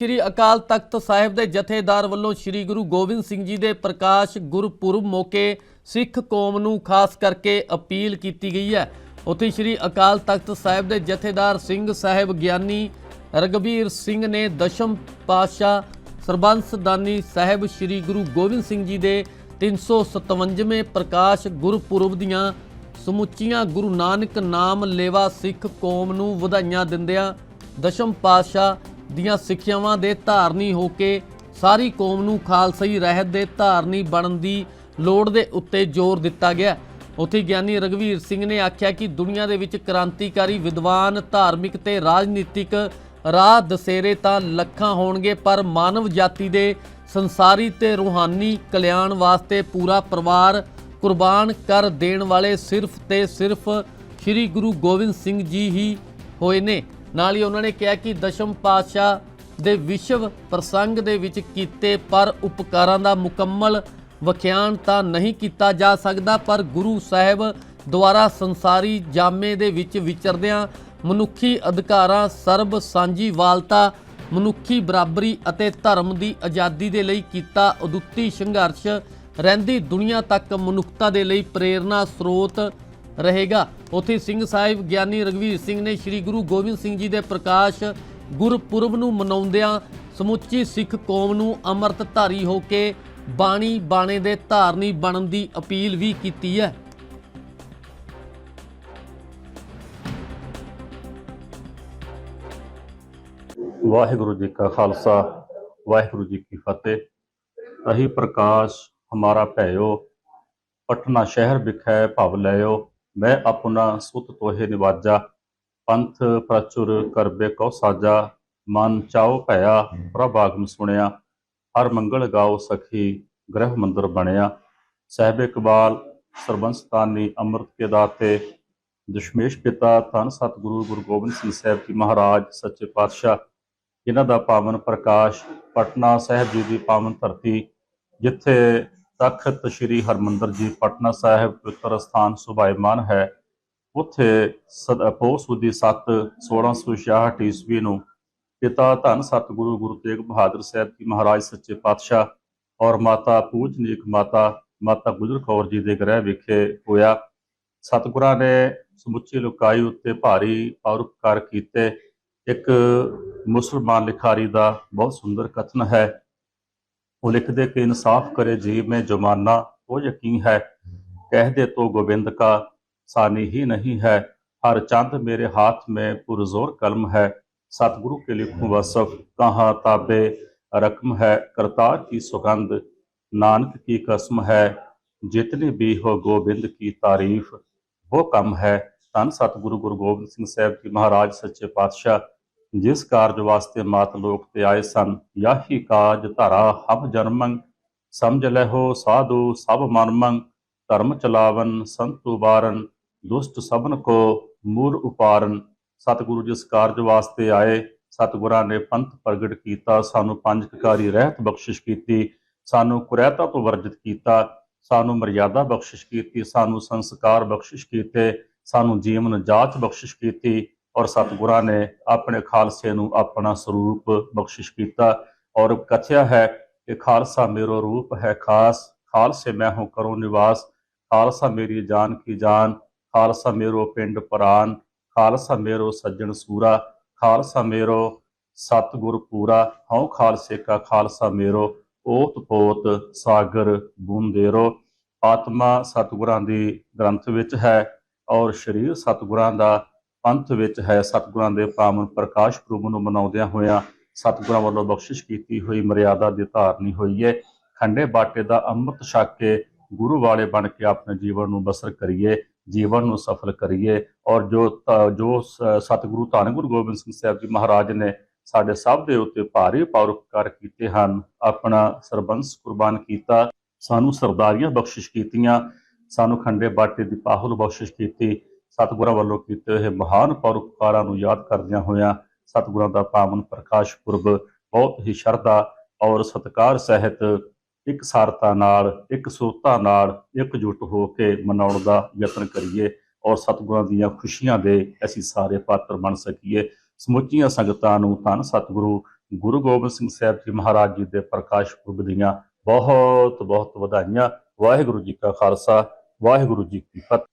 ਸ੍ਰੀ ਅਕਾਲ ਤਖਤ ਸਾਹਿਬ ਦੇ ਜਥੇਦਾਰ ਵੱਲੋਂ ਸ੍ਰੀ ਗੁਰੂ ਗੋਬਿੰਦ ਸਿੰਘ ਜੀ ਦੇ ਪ੍ਰਕਾਸ਼ ਗੁਰਪੁਰਬ ਮੌਕੇ ਸਿੱਖ ਕੌਮ ਨੂੰ ਖਾਸ ਕਰਕੇ ਅਪੀਲ ਕੀਤੀ ਗਈ ਹੈ। ਉੱਥੇ ਸ੍ਰੀ ਅਕਾਲ ਤਖਤ ਸਾਹਿਬ ਦੇ ਜਥੇਦਾਰ ਸਿੰਘ ਸਾਹਿਬ ਗਿਆਨੀ ਰਗਵੀਰ ਸਿੰਘ ਨੇ ਦਸ਼ਮ ਪਾਤਸ਼ਾਹ ਸਰਬੰਸਦਾਨੀ ਸਾਹਿਬ ਸ੍ਰੀ ਗੁਰੂ ਗੋਬਿੰਦ ਸਿੰਘ ਜੀ ਦੇ 357ਵੇਂ ਪ੍ਰਕਾਸ਼ ਗੁਰਪੁਰਬ ਦੀਆਂ ਸਮੁੱਚੀਆਂ ਗੁਰੂ ਨਾਨਕ ਨਾਮ ਲੇਵਾ ਸਿੱਖ ਕੌਮ ਨੂੰ ਵਧਾਈਆਂ ਦਿੰਦਿਆਂ ਦਸ਼ਮ ਪਾਤਸ਼ਾਹ ਦੀਆਂ ਸਿੱਖਿਆਵਾਂ ਦੇ ਧਾਰਨੀ ਹੋ ਕੇ ਸਾਰੀ ਕੌਮ ਨੂੰ ਖਾਲਸਾਈ ਰਹਿਤ ਦੇ ਧਾਰਨੀ ਬਣਨ ਦੀ ਲੋੜ ਦੇ ਉੱਤੇ ਜ਼ੋਰ ਦਿੱਤਾ ਗਿਆ। ਉੱਥੇ ਗਿਆਨੀ ਰਗਵੀਰ ਸਿੰਘ ਨੇ ਆਖਿਆ ਕਿ ਦੁਨੀਆ ਦੇ ਵਿੱਚ ਕ੍ਰਾਂਤੀਕਾਰੀ ਵਿਦਵਾਨ ਧਾਰਮਿਕ ਤੇ ਰਾਜਨੀਤਿਕ ਰਾਹ ਦਸੇਰੇ ਤਾਂ ਲੱਖਾਂ ਹੋਣਗੇ, ਪਰ ਮਾਨਵ ਜਾਤੀ ਦੇ ਸੰਸਾਰੀ ਤੇ ਰੂਹਾਨੀ ਕਲਿਆਣ ਵਾਸਤੇ ਪੂਰਾ ਪਰਿਵਾਰ ਕੁਰਬਾਨ ਕਰ ਦੇਣ ਵਾਲੇ ਸਿਰਫ ਤੇ ਸਿਰਫ ਸ੍ਰੀ ਗੁਰੂ ਗੋਬਿੰਦ ਸਿੰਘ ਜੀ ਹੀ ਹੋਏ ਨੇ। ਨਾਲ ਹੀ ਉਹਨਾਂ ਨੇ ਕਿਹਾ ਕਿ ਦਸ਼ਮ ਪਾਤਸ਼ਾਹ ਦੇ ਵਿਸ਼ਵ ਪ੍ਰਸੰਗ ਦੇ ਵਿੱਚ ਕੀਤੇ ਪਰ ਉਪਕਾਰਾਂ ਦਾ ਮੁਕੰਮਲ ਵਿਖਿਆਨ ਤਾਂ ਨਹੀਂ ਕੀਤਾ ਜਾ ਸਕਦਾ, ਪਰ ਗੁਰੂ ਸਾਹਿਬ ਦੁਆਰਾ ਸੰਸਾਰੀ ਜਾਮੇ ਦੇ ਵਿੱਚ ਵਿਚਰਦਿਆਂ ਮਨੁੱਖੀ ਅਧਿਕਾਰਾਂ, ਸਰਬ ਸਾਂਝੀਵਾਲਤਾ, ਮਨੁੱਖੀ ਬਰਾਬਰੀ ਅਤੇ ਧਰਮ ਦੀ ਆਜ਼ਾਦੀ ਦੇ ਲਈ ਕੀਤਾ ਉਦੁੱਤੀ ਸੰਘਰਸ਼, ਰਹਿੰਦੀ ਦੁਨੀਆ ਤੱਕ ਮਨੁੱਖਤਾ ਦੇ ਲਈ ਪ੍ਰੇਰਨਾ ਸਰੋਤ ਰਹੇਗਾ। ਉੱਥੇ ਸਿੰਘ ਸਾਹਿਬ ਗਿਆਨੀ ਰਗਵੀਰ ਸਿੰਘ ਨੇ ਸ੍ਰੀ ਗੁਰੂ ਗੋਬਿੰਦ ਸਿੰਘ ਜੀ ਦੇ ਪ੍ਰਕਾਸ਼ ਗੁਰਪੁਰਬ ਨੂੰ ਮਨਾਉਂਦਿਆਂ ਸਮੁੱਚੀ ਸਿੱਖ ਕੌਮ ਨੂੰ ਅੰਮ੍ਰਿਤ ਧਾਰੀ ਹੋ ਕੇ ਬਾਣੀ ਬਾਣੇ ਦੇ ਧਾਰਨੀ ਬਣਨ ਦੀ ਅਪੀਲ ਵੀ ਕੀਤੀ ਹੈ। ਵਾਹਿਗੁਰੂ ਜੀ ਕਾ ਖਾਲਸਾ, ਵਾਹਿਗੁਰੂ ਜੀ ਕੀ ਫਤਿਹ। ਅਹੀ ਪ੍ਰਕਾਸ਼ ਹਮਾਰਾ ਭੈਓ, ਪਟਨਾ ਸ਼ਹਿਰ ਵਿਖੇ ਭਵ ਲਿਓ ਮੈਂ ਆਪਣਾ ਸੁਤ ਤੋਹੇ ਨਿਵਾਜਾ, ਪੰਥ ਪ੍ਰਚੁਰ ਕਰਬੇ ਕਉ ਸਾਜਾ, ਮਨ ਚਾਉ ਭਇਆ ਪ੍ਰਭ ਆਗਮ ਸੁਣਿਆ, ਹਰ ਮੰਗਲ ਗਾਓ ਸਖੀ ਗ੍ਰਹਿ ਮੰਦਰ ਬਣਿਆ। ਸਹਿਬ ਇਕਬਾਲ, ਸਰਬੰਸਤਾਨੀ ਅੰਮ੍ਰਿਤ ਕੇ ਦਾਤੇ, ਦਸ਼ਮੇਸ਼ ਪਿਤਾ, ਧੰਨ ਸਤਿਗੁਰੂ ਗੁਰੂ ਗੋਬਿੰਦ ਸਿੰਘ ਸਾਹਿਬ ਜੀ ਮਹਾਰਾਜ, ਸੱਚੇ ਪਾਤਸ਼ਾਹ, ਜਿਨ੍ਹਾਂ ਦਾ ਪਾਵਨ ਪ੍ਰਕਾਸ਼ ਪਟਨਾ ਸਾਹਿਬ ਜੀ ਦੀ ਪਾਵਨ ਧਰਤੀ, ਜਿੱਥੇ ਤਖਤ ਸ੍ਰੀ ਹਰਮੰਦਰ ਜੀ, ਪਟਨਾ ਸਾਹਿਬ ਪਵਿੱਤਰ ਸਥਾਨ ਸੁਭਾਇਮਾਨ ਹੈ। ਉੱਥੇ ਸਦ- ਪੋਹ ਸੁਦੀ 7 1666 ਈਸਵੀ ਨੂੰ ਪਿਤਾ ਧੰਨ ਸਤਿਗੁਰੂ ਗੁਰੂ ਤੇਗ ਬਹਾਦਰ ਸਾਹਿਬ ਜੀ ਮਹਾਰਾਜ ਸੱਚੇ ਪਾਤਸ਼ਾਹ ਔਰ ਮਾਤਾ ਪੂਜਨੀਕ ਮਾਤਾ ਮਾਤਾ ਗੁਜਰ ਕੌਰ ਜੀ ਦੇ ਗ੍ਰਹਿ ਵਿਖੇ ਹੋਇਆ। ਸਤਿਗੁਰਾਂ ਨੇ ਸਮੁੱਚੀ ਲੋਕਾਈ ਉੱਤੇ ਭਾਰੀ ਪਰਉਪਕਾਰ ਕੀਤੇ। ਇੱਕ ਮੁਸਲਮਾਨ ਲਿਖਾਰੀ ਦਾ ਬਹੁਤ ਸੁੰਦਰ ਕਥਨ ਹੈ। ਉਹ ਲਿਖਦੇ ਕਿ ਇਨਸਾਫ ਕਰੇ ਜੀਵ ਮੈਂ ਜਮਾਨਾ ਉਹ ਯਕੀਨ ਹੈ। ਕਹਿ ਦੇ ਤੋ ਗੋਬਿੰਦ ਕਾ ਸਾਨੀ ਹੀ ਨਹੀਂ ਹੈ। ਹਰ ਚੰਦ ਮੇਰੇ ਹੱਥ ਮੈਂ ਪੁਰਜ਼ੋਰ ਕਲਮ ਹੈ। ਸਤਿਗੁਰੂ ਕੇ ਲਿਖੂੰ ਵਸਫ ਕਹਾ ਤਾਬੇ ਰਕਮ ਹੈ। ਕਰਤਾਰ ਕੀ ਸੁਗੰਧ, ਨਾਨਕ ਕੀ ਕਸਮ ਹੈ। ਜਿਤਨੀ ਵੀ ਹੋ ਗੋਬਿੰਦ ਕੀ ਤਾਰੀਫ, ਉਹ ਕਮ ਹੈ। ਧੰਨ ਸਤਿਗੁਰੂ ਗੁਰੂ ਗੋਬਿੰਦ ਸਿੰਘ ਸਾਹਿਬ ਜੀ ਮਹਾਰਾਜ, ਸੱਚੇ ਪਾਤਸ਼ਾਹ। ਜਿਸ ਕਾਰਜ ਵਾਸਤੇ ਮਾਤ ਲੋਕ ਤੇ ਆਏ ਸਨ, ਯਾਹੀ ਕਾਜ ਧਾਰਾ ਹਮ ਜਨਮੰ, ਸਮਝ ਲਹੋ ਸਾਧੂ ਸਭ ਮਨਮੰ ਧਰਮ ਚਲਾਵਨ ਸੰਤੂ ਬਾਰਨ ਦੁਸ਼ਟ ਸਭਨ ਕੋ ਮੂਲ ਉਪਾਰਨ। ਸਤਿਗੁਰੂ ਜਿਸ ਕਾਰਜ ਵਾਸਤੇ ਆਏ, ਸਤਿਗੁਰਾਂ ਨੇ ਪੰਥ ਪ੍ਰਗਟ ਕੀਤਾ, ਸਾਨੂੰ ਪੰਜ ਕਕਾਰੀ ਰਹਿਤ ਬਖਸ਼ਿਸ਼ ਕੀਤੀ, ਸਾਨੂੰ ਕੁਰੈਤਾ ਤੋਂ ਵਰਜਿਤ ਕੀਤਾ, ਸਾਨੂੰ ਮਰਿਆਦਾ ਬਖਸ਼ਿਸ਼ ਕੀਤੀ, ਸਾਨੂੰ ਸੰਸਕਾਰ ਬਖਸ਼ਿਸ਼ ਕੀਤੇ, ਸਾਨੂੰ ਜੀਵਨ ਜਾਚ ਬਖਸ਼ਿਸ਼ ਕੀਤੀ ਔਰ ਸਤਿਗੁਰਾਂ ਨੇ ਆਪਣੇ ਖਾਲਸੇ ਨੂੰ ਆਪਣਾ ਸਰੂਪ ਬਖਸ਼ਿਸ਼ ਕੀਤਾ ਔਰ ਕਥਿਆ ਹੈ ਕਿ ਖਾਲਸਾ ਮੇਰਾ ਰੂਪ ਹੈ ਖਾਸ, ਖਾਲਸੇ ਮੈਂ ਹੂੰ ਕਰੋ ਨਿਵਾਸ, ਖਾਲਸਾ ਮੇਰੀ ਜਾਨ ਕੀ ਜਾਨ, ਖਾਲਸਾ ਮੇਰੋ ਪਿੰਡ ਪ੍ਰਾਨ, ਖਾਲਸਾ ਮੇਰੋ ਸੱਜਣ ਸੂਰਾ, ਖਾਲਸਾ ਮੇਰੋ ਸਤਿਗੁਰ ਪੂਰਾ, ਹਉ ਖਾਲਸੇ ਕਾ ਖਾਲਸਾ ਮੇਰੋ, ਓਤ ਪੋਤ ਸਾਗਰ ਬੂੰਦੇਰੋ। ਆਤਮਾ ਸਤਿਗੁਰਾਂ ਦੀ ਗ੍ਰੰਥ ਵਿੱਚ ਹੈ ਔਰ ਸਰੀਰ ਸਤਿਗੁਰਾਂ ਦਾ ਪੰਥ ਵਿੱਚ ਹੈ, ਸਤਿਗੁਰਾਂ ਦੇ ਪਾਵਨ ਪ੍ਰਕਾਸ਼ ਪੁਰਬ ਨੂੰ ਮਨਾਉਂਦਿਆਂ ਹੋਇਆਂ ਸਤਿਗੁਰਾਂ ਵੱਲੋਂ ਬਖਸ਼ਿਸ਼ ਕੀਤੀ ਹੋਈ ਮਰਿਆਦਾ ਦੀ ਧਾਰਨੀ ਹੋਈ ਹੈ ਖੰਡੇ ਬਾਟੇ ਦਾ ਅੰਮ੍ਰਿਤ ਛਕ ਕੇ ਗੁਰੂ ਵਾਲੇ ਬਣ ਕੇ ਆਪਣੇ ਜੀਵਨ ਨੂੰ ਬਸਰ ਕਰੀਏ, ਜੀਵਨ ਨੂੰ ਸਫਲ ਕਰੀਏ ਔਰ ਜੋ ਜੋ ਸਤਿਗੁਰੂ ਧੰਨ ਗੁਰੂ ਗੋਬਿੰਦ ਸਿੰਘ ਸਾਹਿਬ ਜੀ ਮਹਾਰਾਜ ਨੇ ਸਾਡੇ ਸਭ ਦੇ ਉੱਤੇ ਭਾਰੀ ਪਰਉਪਕਾਰ ਕੀਤੇ ਹਨ, ਆਪਣਾ ਸਰਬੰਸ ਕੁਰਬਾਨ ਕੀਤਾ, ਸਾਨੂੰ ਸਰਦਾਰੀਆਂ ਬਖਸ਼ਿਸ਼ ਕੀਤੀਆਂ, ਸਾਨੂੰ ਖੰਡੇ ਬਾਟੇ ਦੀ ਪਾਹੁਲ ਬਖਸ਼ਿਸ਼ ਕੀਤੀ ਸਤਿਗੁਰਾਂ ਵੱਲੋਂ ਕੀਤੇ ਹੋਏ ਮਹਾਨ ਪਰਉਪਕਾਰਾਂ ਨੂੰ ਯਾਦ ਕਰਦਿਆਂ ਹੋਇਆਂ ਸਤਿਗੁਰਾਂ ਦਾ ਪਾਵਨ ਪ੍ਰਕਾਸ਼ ਪੁਰਬ ਬਹੁਤ ਹੀ ਸ਼ਰਧਾ ਔਰ ਸਤਿਕਾਰ ਸਹਿਤ ਇੱਕ ਸਾਰਤਾ ਨਾਲ, ਇੱਕ ਸੋਤਾ ਨਾਲ ਇਕਜੁੱਟ ਹੋ ਕੇ ਮਨਾਉਣ ਦਾ ਯਤਨ ਕਰੀਏ ਔਰ ਸਤਿਗੁਰਾਂ ਦੀਆਂ ਖੁਸ਼ੀਆਂ ਦੇ ਅਸੀਂ ਸਾਰੇ ਪਾਤਰ ਬਣ ਸਕੀਏ। ਸਮੁੱਚੀਆਂ ਸੰਗਤਾਂ ਨੂੰ ਧੰਨ ਸਤਿਗੁਰੂ, ਗੁਰੂ ਗੋਬਿੰਦ ਸਿੰਘ ਸਾਹਿਬ ਜੀ ਮਹਾਰਾਜ ਜੀ ਦੇ ਪ੍ਰਕਾਸ਼ ਪੁਰਬ ਦੀਆਂ ਬਹੁਤ ਬਹੁਤ ਵਧਾਈਆਂ। ਵਾਹਿਗੁਰੂ ਜੀ ਕਾ ਖਾਲਸਾ, ਵਾਹਿਗੁਰੂ ਜੀ ਕੀ ਫਤਿਹ।